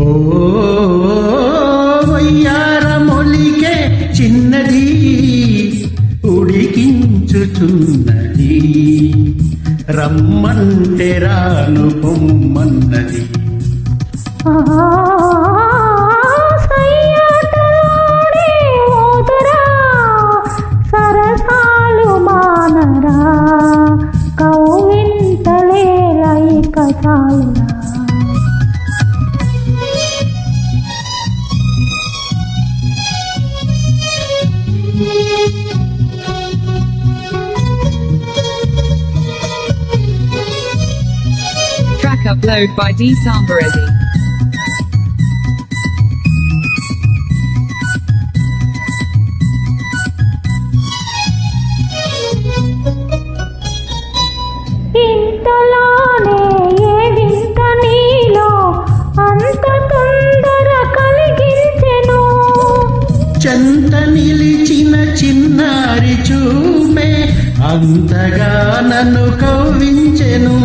ఓ చిన్నది ఉడికించుచున్నది. రమ్మంటే రాను పొమ్మన్నది upload by D Sambaredi. ఇంతలోనే ఏడింత నీలో అంత తొందర కలిగించెను చెంత నిలిచిన చిన్నారి చూపే అంతగా నన్ను కవ్వించెను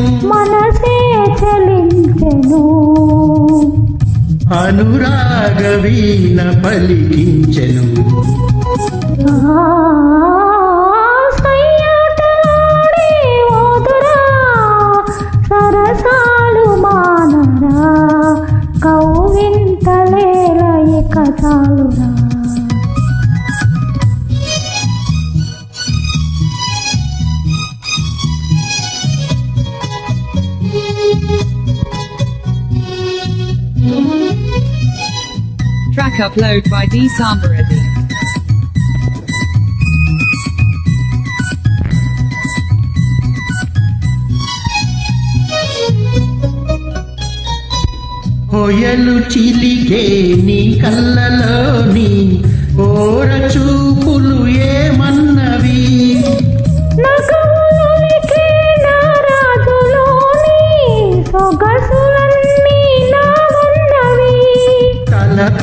అనురాగవీణ పలికించెను. Track upload by D Sambaredi. కొయలు చిలికే నీ కళ్ళలోని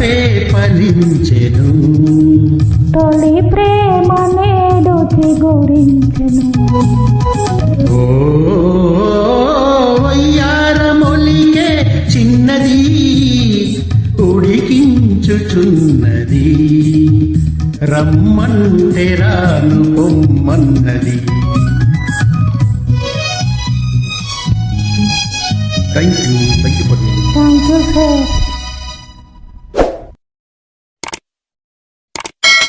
తలపే ఫలించెను. తొలి ప్రేమ నేడు చిగురించెను. ఓ వయ్యారమొలికే చిన్నది ఉడికించుచున్నది. రమ్మంటే రాను పొమ్మన్నది. Thank you thank you for thank you sir